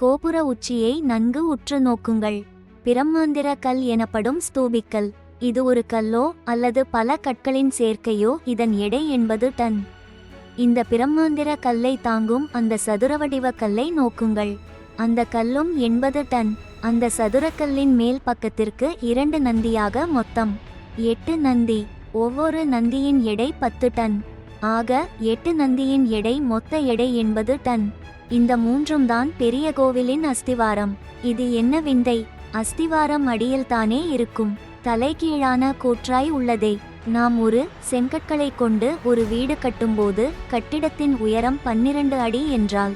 கோபுர உச்சியை நன்கு உற்று நோக்குங்கள். பிரம்மாந்திர கல் எனப்படும் ஸ்தூபிக்கல். இது ஒரு கல்லோ அல்லது பல கற்களின் சேர்க்கையோ இதன் எடை என்பது டன். இந்த பிரம்மாந்திர கல்லை தாங்கும் அந்த சதுரவடிவ கல்லை நோக்குங்கள். அந்த கல்லும் எண்பது டன். அந்த சதுரக்கல்லின் மேல் பக்கத்திற்கு இரண்டு நந்தியாக மொத்தம் எட்டு நந்தி. ஒவ்வொரு நந்தியின் எடை பத்து டன். ஆக எட்டு நந்தியின் எடை மொத்த எடை எண்பது டன். இந்த மூன்றும் தான் பெரிய கோவிலின் அஸ்திவாரம். இது என்ன விந்தை? அஸ்திவாரம் அடியில் தானே இருக்கும். தலைகீழான கூற்றாய் உள்ளதே. நாம் ஒரு செங்கற்களை கொண்டு ஒரு வீடு கட்டும்போது கட்டிடத்தின் உயரம் பன்னிரண்டு அடி என்றால்.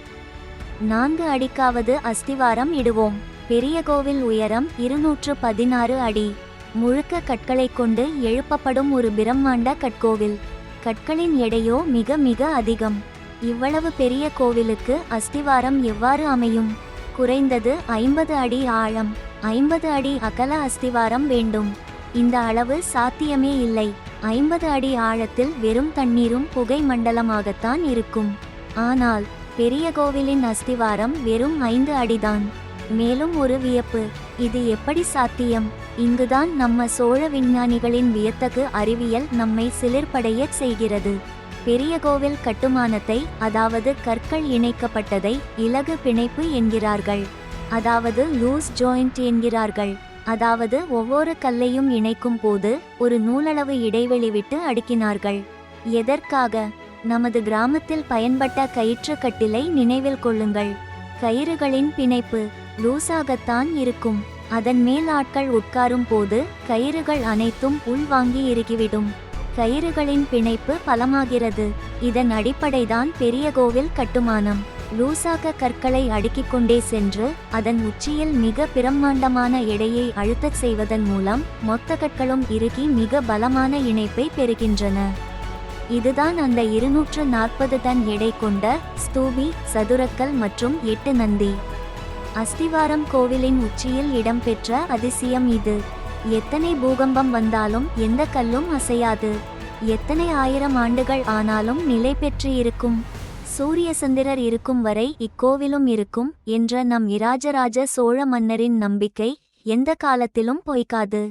நான்கு அடிக்காவது அஸ்திவாரம் இடுவோம். பெரிய கோவில் உயரம் இருநூற்று பதினாறு அடி. முழுக்க கற்களை கொண்டு எழுப்பப்படும் ஒரு பிரம்மாண்ட கட்கோவில் கற்களின் எடையோ மிக மிக அதிகம். இவ்வளவு பெரிய கோவிலுக்கு அஸ்திவாரம் எவ்வாறு அமையும்? குறைந்தது ஐம்பது அடி ஆழம் ஐம்பது அடி அகல அஸ்திவாரம் வேண்டும். இந்த அளவு சாத்தியமே இல்லை. ஐம்பது அடி ஆழத்தில் வெறும் தண்ணீரும் புகை மண்டலமாகத்தான் இருக்கும். ஆனால் பெரிய கோவிலின் அஸ்திவாரம் வெறும் ஐந்து அடிதான். மேலும் ஒரு வியப்பு இது எப்படி சாத்தியம்? இங்குதான் நம்ம சோழ விஞ்ஞானிகளின் வியத்தகு அறிவியல் நம்மை சிலிர்ப்படையச் செய்கிறது. பெரிய கோவில் கட்டுமானத்தை அதாவது கற்கள் இணைக்கப்பட்டதை இலகு பிணைப்பு என்கிறார்கள். அதாவது லூஸ் ஜாயிண்ட் என்கிறார்கள். அதாவது ஒவ்வொரு கல்லையும் இணைக்கும் போது ஒரு நூலளவு இடைவெளி விட்டு அடுக்கினார்கள். எதற்காக? நமது கிராமத்தில் பயன்பட்ட கயிற்று கட்டிலை நினைவில் கொள்ளுங்கள். கயிறுகளின் பிணைப்பு லூசாகத்தான் இருக்கும். அதன் மேல் ஆட்கள் உட்காரும் போது கயிறுகள் அனைத்தும் உள்வாங்கி இறுகிவிடும். கயிறுகளின் பிணைப்பு பலமாகிறது. இதன் அடிப்படைதான் பெரிய கோவில் கட்டுமானம். லூசாக கற்களை அடுக்கிக் கொண்டே சென்று அதன் உச்சியில் மிக பிரம்மாண்டமான எடையை அழுத்தச் செய்வதன் மூலம் மொத்த கற்களும் இறுகி மிக பலமான இணைப்பை பெறுகின்றன. இதுதான் அந்த இருநூற்று நாற்பது டன் எடை கொண்ட ஸ்தூபி சதுரக்கல் மற்றும் எட்டு நந்தி. அஸ்திவாரம் கோவிலின் உச்சியில் இடம்பெற்ற அதிசயம் இது. எத்தனை பூகம்பம் வந்தாலும் எந்த கல்லும் அசையாது. எத்தனை ஆயிரம் ஆண்டுகள் ஆனாலும் நிலை பெற்று இருக்கும். சூரிய சந்திரர் இருக்கும் வரை இக்கோவிலும் இருக்கும் என்ற நம் இராஜராஜ சோழ மன்னரின் நம்பிக்கை எந்த காலத்திலும் பொய்க்காது.